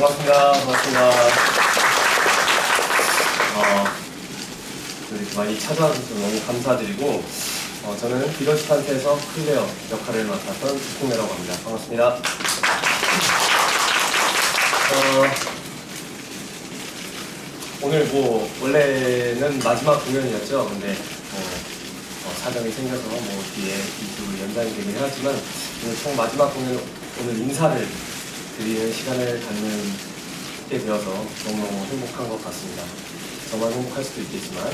반갑습니다. 반갑습니다. 어, 많이 찾아와주셔서 너무 감사드리고, 어, 저는 비더스탄트에서 클레어 역할을 맡았던 두콩내라고 합니다. 반갑습니다. 어, 오늘 뭐, 원래는 마지막 공연이었죠. 근데, 뭐, 어, 사정이 생겨서 뭐, 뒤에 이주 연장이 되긴 하지만, 오늘 총 마지막 공연, 오늘 인사를 드리는 시간을 갖게 되어서 너무너무 행복한 것 같습니다. 저만 행복할 수도 있겠지만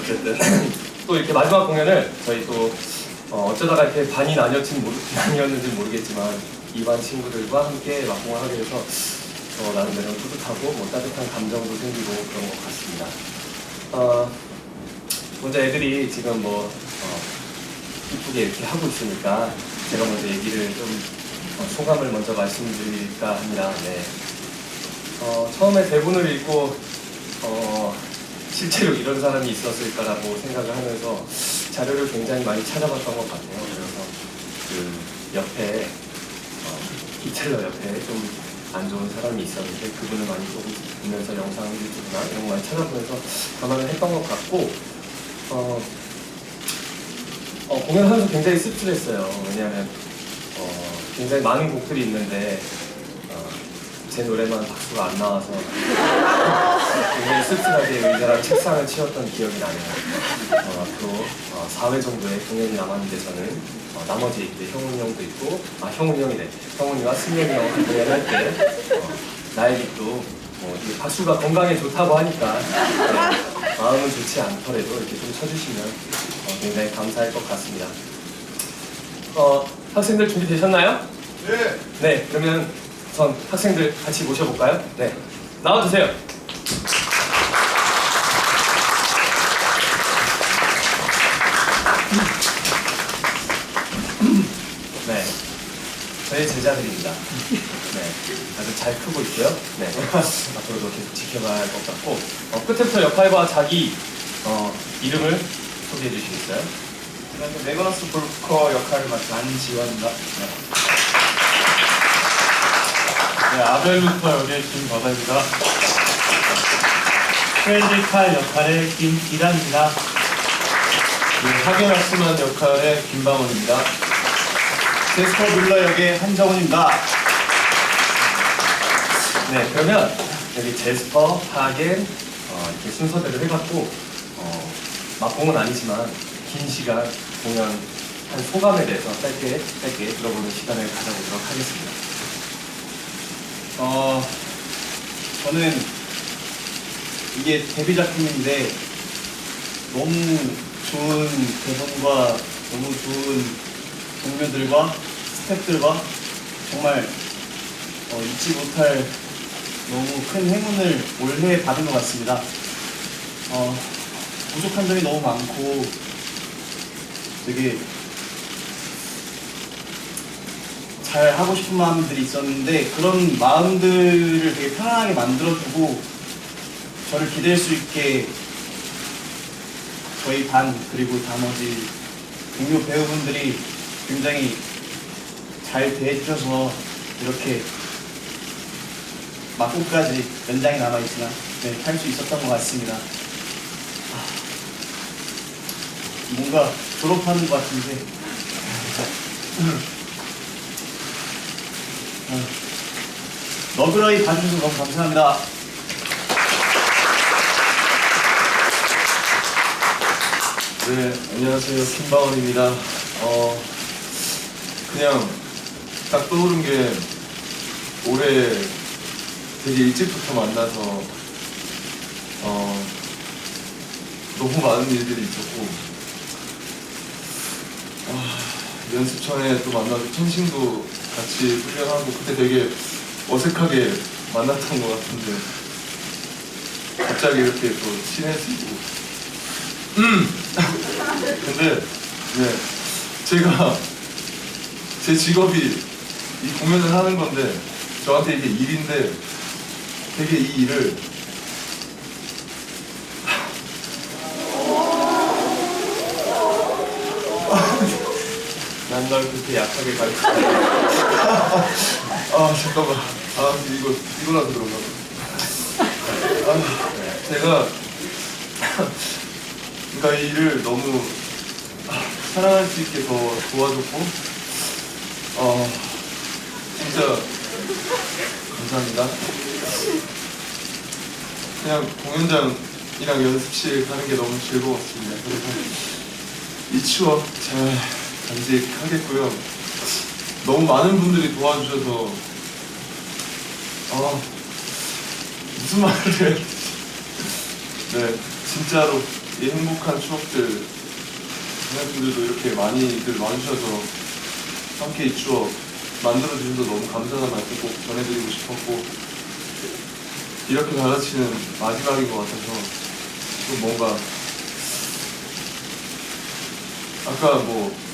어쨌든 또 이렇게 마지막 공연을 저희 또 어, 어쩌다가 이렇게 반이 나뉘었지 모르, 나뉘었는지 모르겠지만 이반 친구들과 함께 막공을 하게 돼서 어, 나름대로 뿌듯하고 뭐 따뜻한 감정도 생기고 그런 것 같습니다. 어, 먼저 애들이 지금 뭐 어, 이쁘게 이렇게 하고 있으니까 제가 먼저 얘기를 좀 어, 소감을 먼저 말씀드릴까 합니다. 네. 어, 처음에 대본을 읽고 어, 실제로 이런 사람이 있었을까라고 생각을 하면서 자료를 굉장히 많이 찾아봤던 것 같아요. 그래서 그 옆에 어, 이텔러 옆에 좀 안 좋은 사람이 있었는데 그분을 많이 보고 보면서 영상 유튜브나 이런 거 많이 찾아보면서 감안을 했던 것 같고 어, 어, 공연하면서 굉장히 씁쓸했어요. 왜냐하면 어, 굉장히 많은 곡들이 있는데 어, 제 노래만 박수가 안 나와서 굉장히 씁쓸하게 의자랑 책상을 치웠던 기억이 나네요. 어, 앞으로 어, 4회 정도의 공연이 남았는데 저는 어, 나머지 이제 형훈이 형도 있고 아 형훈이 형이래 형훈이와 승현이 형 공연할 때 어, 나의 깃도 뭐 박수가 건강에 좋다고 하니까 네, 마음은 좋지 않더라도 이렇게 좀 쳐주시면 어, 굉장히 감사할 것 같습니다. 어, 학생들 준비되셨나요? 네. 네, 그러면 전 학생들 같이 모셔볼까요? 네, 나와주세요. 네, 저희 제자들입니다. 네, 아주 잘 크고 있고요. 네, 앞으로도 계속 지켜봐야 할 것 같고 어, 끝부터 역할과 자기 어, 이름을 소개해 주시겠어요? 저는 레거너스 볼커 역할을 맡은 안지원입니다. 네, 아벨루터 역의 김바다입니다. 프렌들칼 역할의 김이란입니다. 네, 하게 말씀한 역할의 김방원입니다. 제스퍼 뮬러 역의 한정훈입니다. 네, 그러면 여기 제스퍼, 하겐 어, 이렇게 순서대로 해봤고 어, 막공은 아니지만 긴 시간 공연 한 소감에 대해서 짧게 짧게 들어보는 시간을 가져보도록 하겠습니다. 어, 저는 이게 데뷔 작품인데 너무 좋은 대본과 너무 좋은 동료들과 스태프들과 정말 어, 잊지 못할 너무 큰 행운을 올해 받은 것 같습니다. 어, 부족한 점이 너무 많고 되게 잘 하고 싶은 마음들이 있었는데 그런 마음들을 되게 편안하게 만들어주고 저를 기댈 수 있게 저희 반 그리고 나머지 동료 배우분들이 굉장히 잘 대해주셔서 이렇게 막고까지 연장이 남아있지만 네, 할수 있었던 것 같습니다. 아, 뭔가 졸업하는 것 같은데 어, 너그러이 봐주셔서 너무 감사합니다. 네, 안녕하세요. 김바원입니다. 어, 그냥 딱 떠오른 게 올해 되게 일찍부터 만나서 어, 너무 많은 일들이 있었고 아, 연습 전에 또 만나서 천신도 같이 훈련하고 그때 되게 어색하게 만났던 것 같은데 갑자기 이렇게 또 친해지고. 근데 네. 제가 제 직업이 이 공연을 하는 건데 저한테 이게 일인데 되게 이 일을 난널 그렇게 약하게 가르쳤다. 아 잠깐만 아 이거 이거라서 그런가 봐. 아, 제가 그러니까 이 일을 너무 아, 사랑할 수 있게 더 도와줬고 어 진짜 감사합니다. 그냥 공연장이랑 연습실 가는 게 너무 즐거웠습니다. 그래서 이 추억 잘 간직하겠고요. 너무 많은 분들이 도와주셔서 아 무슨 말을 되지? 네 진짜로 이 행복한 추억들 분들도 이렇게 많이들 와주셔서 함께 이 추억 만들어 주셔서 너무 감사하다는 말씀 꼭 전해드리고 싶었고 이렇게 다 같이는 마지막인 것 같아서 좀 뭔가 아까 뭐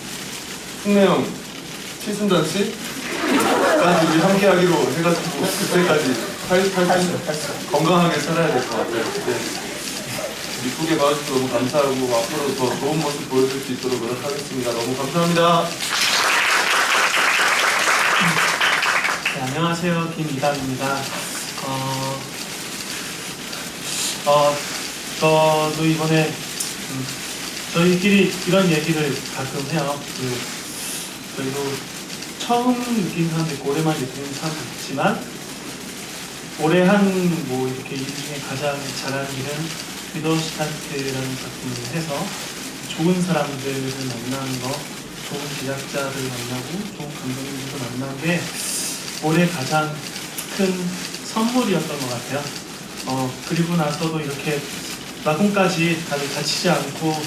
형 칠순잔 씨? 까지 우리 함께 하기로 해가지고 그때까지 80, 80, 건강하게 살아야 될 것 같아요. 네. 이쁘게 봐주셔서 너무 감사하고 앞으로 더 좋은 모습 보여줄 수 있도록 노력하겠습니다. 너무 감사합니다. 네, 안녕하세요. 김이담입니다. 어, 어, 저도 이번에 음, 저희끼리 이런 얘기를 가끔 해요. 그, 저희도 처음 느낀 있고 오랜만에 느끼는 사람도 있지만 올해 한 뭐 이렇게 일 중에 가장 잘한 일은 리더스타트라는 작품을 해서 좋은 사람들을 만나는 거, 좋은 제작자들 만나고 좋은 감독님들도 만난 게 올해 가장 큰 선물이었던 것 같아요. 어, 그리고 나서도 이렇게 마금까지 다들 다치지 않고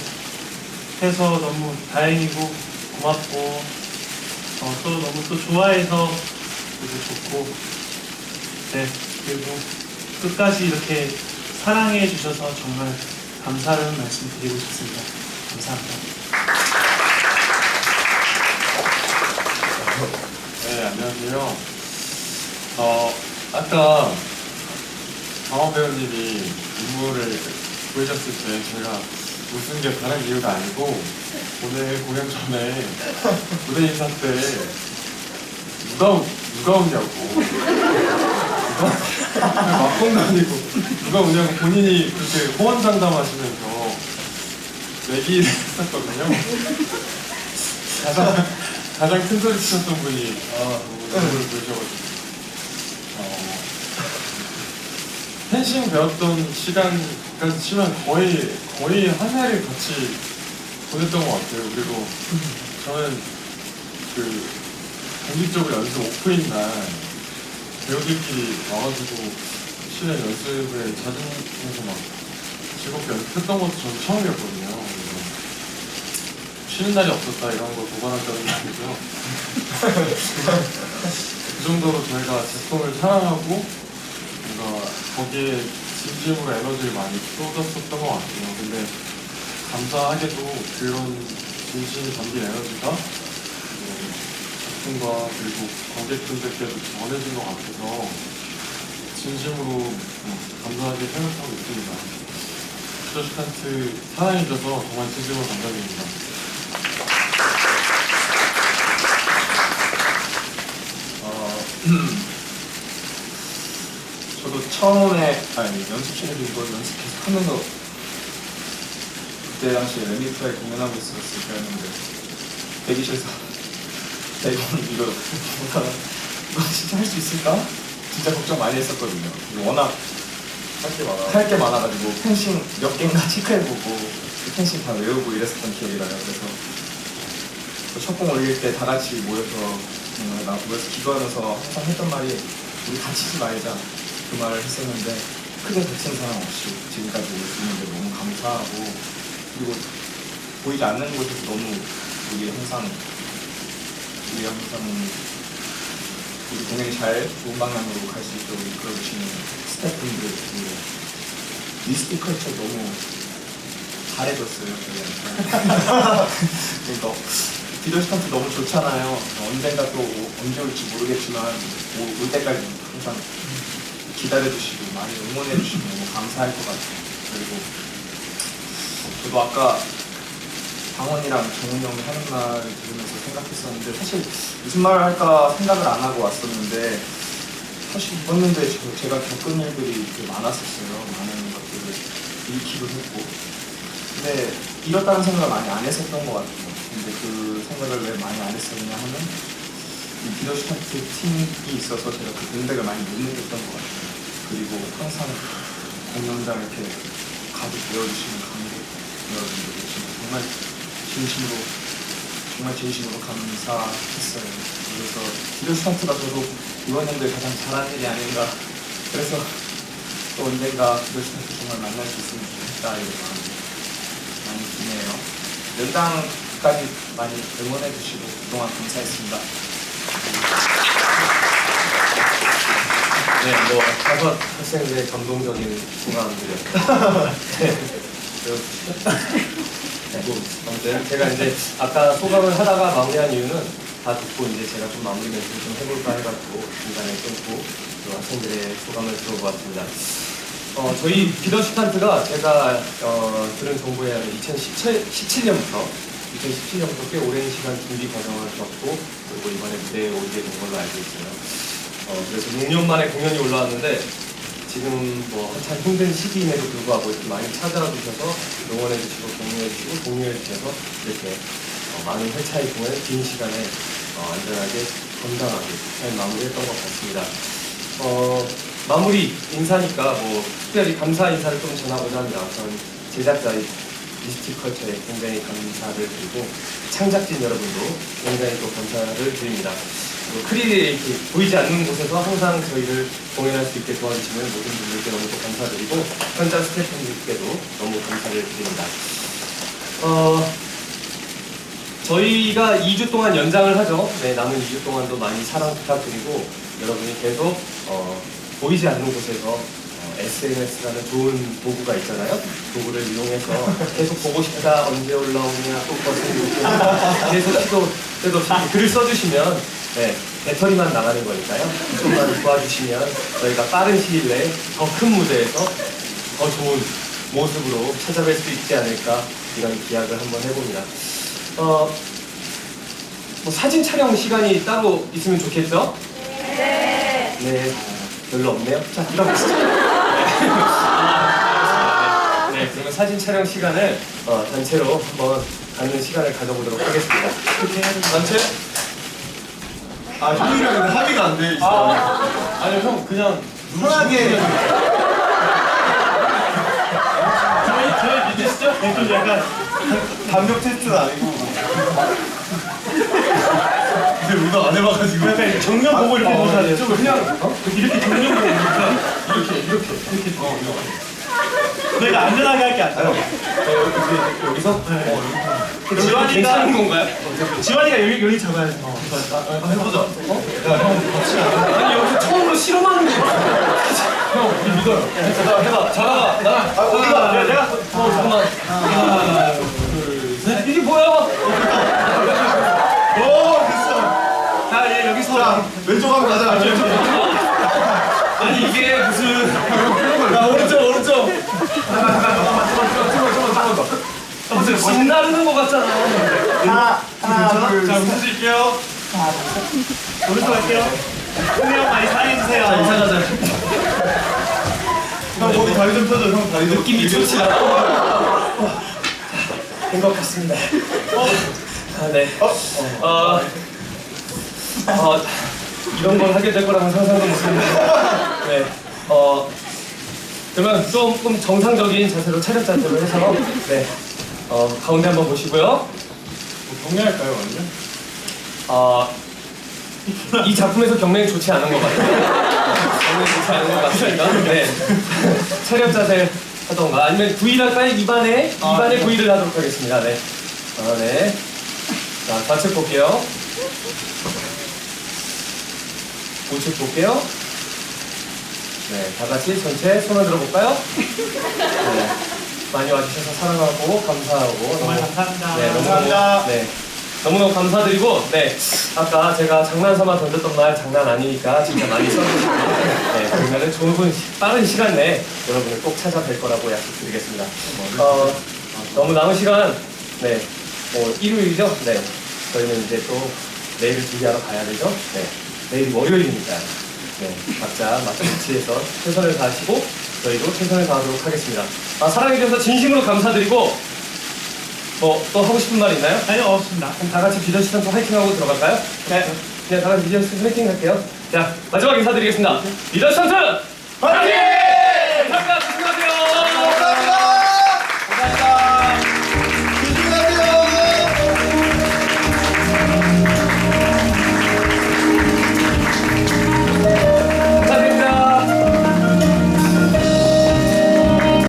해서 너무 다행이고 고맙고 어, 또 너무 또 좋아해서 그리고 좋고 네 그리고 끝까지 이렇게 사랑해 주셔서 정말 감사하는 말씀 드리고 싶습니다. 감사합니다. 네, 안녕하세요. 어, 아까 강원 배우님이 눈물을 보여줬을 때 제가 웃은 게 다른 이유가 아니고 오늘 공연 전에 무대 인사 때 누가, 우- 누가 누가? 막공도 아니고 누가 우냐고 본인이 그렇게 호언장담하시면서 내기를 했었거든요. 가장, 가장 큰 소리 치셨던 분이 아, 얼굴을 보여줘가지고 어, 펜싱 배웠던 시간까지 치면 거의 거의 한 해를 같이 보냈던 것 같아요. 그리고 저는 그 공식적으로 연습 오프인 날 배우들끼리 와가지고 실내 연습을 자진해서 막 즐겁게 연습했던 것도 저는 처음이었거든요. 쉬는 날이 없었다 이런 걸 고발한다는 게 아니고요. 그 정도로 저희가 제품을 사랑하고 거기에 진심으로 에너지를 많이 쏟았었던 것 같아요. 근데 감사하게도 그런 진심이 담긴 에너지가 어, 작품과 그리고 관객분들께도 전해진 것 같아서 진심으로 어, 감사하게 생각하고 있습니다. 프로스탄트 사랑해줘서 정말 진심으로 감사드립니다. 어, 저도 처음에 아니 연습실에서 이걸 연습해서 하면서 그때 당시에 랩리프에 공연하고 있었을 때였는데 대기실에서 대본 이거 이거 진짜 할 수 있을까? 진짜 걱정 많이 했었거든요. 워낙 할 게 많아. 할 게 많아가지고 펜싱 몇 개인가 체크해보고 그 펜싱 다 외우고 이랬었던 기억이 나요. 그래서 그 첫공 올릴 때 다 같이 모여서 음, 나 모여서 기도하면서 항상 했던 말이 우리 다치지 말자 그 말을 했었는데 크게 다친 사람 없이 지금까지 있는데 너무 감사하고 그리고 보이지 않는 곳에서 너무 우리 항상 우리 항상 우리 공연이 잘 좋은 방향으로 갈 수 있도록 이끌어주시는 스태프분들 그리고 미스틱 컬처 너무 잘해줬어요 저희한테. 그러니까 스턴트 너무 좋잖아요. 언젠가 또 오- 언제 올지 모르겠지만 오- 올 때까지 항상 기다려주시고 많이 응원해주시면 너무 감사할 것 같아요 그리고 저도 아까 강원이랑 정훈이 형이 하는 말 들으면서 생각했었는데 사실 무슨 말을 할까 생각을 안 하고 왔었는데 사실 이번 연도에 저- 제가 겪은 일들이 되게 많았었어요. 많은 것들을 잃기도 했고. 근데 잃었다는 생각을 많이 안 했었던 것 같아요. 근데 그 생각을 왜 많이 안 했었냐 하면 이 비더슈타트 팀이 있어서 제가 그 공백을 많이 못 느꼈던 것 같아요. 그리고 항상 공연장 이렇게 가득 메워주시는 관객 여러분들 정말 진심으로 정말 진심으로 감사했어요. 그래서 비더슈타트가 저도 이번 연도에 가장 잘한 일이 아닌가. 그래서 또 언젠가 비더슈타트 정말 만날 수 있으면 좋겠다 이런 마음이 많이 드네요. 연당까지 많이 응원해 주시고 그동안 감사했습니다. 네, 뭐 다섯 학생들의 감동적인 소감들을 네, 뭐 아무튼 제가 이제 아까 소감을 하다가 마무리한 이유는 다 듣고 이제 제가 좀 마무리 멘트를 좀 해볼까 해가지고 중간에 끊고 또 학생들의 소감을 들어보았습니다. 어, 저희 비더슈탄트가 제가 어, 들은 정보에 의하면 2017년부터 2017년부터 꽤 오랜 시간 준비 과정을 겪고 그리고 이번에 무대에 오게 된 걸로 알고 있어요. 어, 그래서 6년 만에 공연이 올라왔는데 지금 뭐 한참 힘든 시기임에도 불구하고 이렇게 많이 찾아와 주셔서 응원해 주시고 격려해 주시고 공유해 주셔서 이렇게 어, 많은 회차의 공연 긴 시간에 어, 안전하게 건강하게 잘 마무리했던 것 같습니다. 어, 마무리 인사니까 뭐 특별히 감사 인사를 좀 전하고자 합니다. 우선 제작자의 미스틱컬처에 굉장히 감사를 드리고 창작진 여러분도 굉장히 또 감사를 드립니다. 크리에 이렇게 보이지 않는 곳에서 항상 저희를 공연할 수 있게 도와주시는 모든 분들께 너무 또 감사드리고 현장 스태프분들께도 너무 감사를 드립니다. 어, 저희가 2주 동안 연장을 하죠. 네, 남은 2주 동안도 많이 사랑 부탁드리고 여러분이 계속 어, 보이지 않는 곳에서 어, SNS라는 좋은 도구가 있잖아요. 도구를 이용해서 계속 보고 싶다, 언제 올라오냐, 또 버튼 계속 시도 때도 글을 써주시면 네, 배터리만 나가는 거니까요. 좀만 도와주시면 저희가 빠른 시일 내에 더 큰 무대에서 더 좋은 모습으로 찾아뵐 수 있지 않을까 이런 기약을 한번 해봅니다. 어, 뭐 사진 촬영 시간이 따로 있으면 좋겠죠? 네. 네, 별로 없네요. 자, 들어가시죠. 네. 네, 그러면 사진 촬영 시간을 어, 단체로 한번 갖는 시간을 가져보도록 하겠습니다. 단체? 아 형이랑 근데 합의가 안 돼 있어. 아, 아니요 형 그냥 편하게. 저희 저희 믿으시죠? 네, 좀 약간 담력 테스트는 아니고. 근데 우리가 안 해봐가지고. 약간 정면 보고 이렇게 보셔야 돼요. 좀 그냥 어? 이렇게 정면 보고 이렇게 이렇게 이렇게 이렇게 어, 이거. 저희가 안전하게 할게 아니라 어, 여기, 여기서 네. 어, 지환이가- 괜찮은 건가요? 지환이가 여기 여기 잡아야 돼. 어. 아, 해보자. 아니 여기서 처음으로 실험하는 거야. 형, 우리 믿어요. 자, 해봐. 자가, 나. 아, 우리가 내가 내가 어, 잠깐만. 하나, 둘, 셋. 이게 뭐야? 오 됐어. 자, 얘 여기서 자 왼쪽 한번 가자. 아니 이게 무슨 야 오른쪽 오른쪽. 무슨 집 나르는 거 같잖아. 하나, 하나, 둘, 자 웃으실게요. 오른쪽 할게요. 형이 형 많이 사랑해주세요. 이사 가자. 형 거기 다리 좀 펴줘. 형 다리 좀. 느낌이 좋지 않아. 된것 같습니다. 아, 네. 어, 어, 이런 걸 하게 될 거라고 상상도 못했는데. 네. 어, 그러면 조금 정상적인 자세로 차렷 자세로 해서, 네. 어, 가운데 한번 보시고요. 정리할까요 완전? 어, 이 작품에서 경례는 좋지 않은 것 같아요. 경례는 좋지 않은 것 같으니까. 네. 차렷 자세 하던가 아니면 V를 할까요? 입안에 입안에 V를 하도록 하겠습니다. 네. 아, 네. 자, 좌측 볼게요. 우측 볼게요. 네, 다 같이 전체 손을 들어볼까요? 네. 많이 와주셔서 사랑하고 감사하고 정말 너무 감사합니다. 네, 너무, 감사합니다. 네. 너무너무 감사드리고, 네. 아까 제가 장난 삼아 던졌던 말 장난 아니니까 진짜 많이 써주시고, 네. 그러면은 좋은, 시- 빠른 시간 내에 여러분을 꼭 찾아뵐 거라고 약속드리겠습니다. 어, 너무 남은 시간, 네. 뭐, 일요일이죠? 네. 저희는 이제 또 내일을 준비하러 가야 되죠? 네. 내일이 월요일이니까. 네, 각자 맞춤 위치에서 최선을 다하시고 저희도 최선을 다하도록 하겠습니다. 아, 사랑해주셔서 진심으로 감사드리고 뭐 또 하고 싶은 말 있나요? 아니 없습니다. 그럼 다 같이 비전 또 화이팅하고 들어갈까요? 네, 그냥 다 같이 비전 시즌 화이팅 할게요. 자, 마지막 인사드리겠습니다. 비전 시즌 화이팅!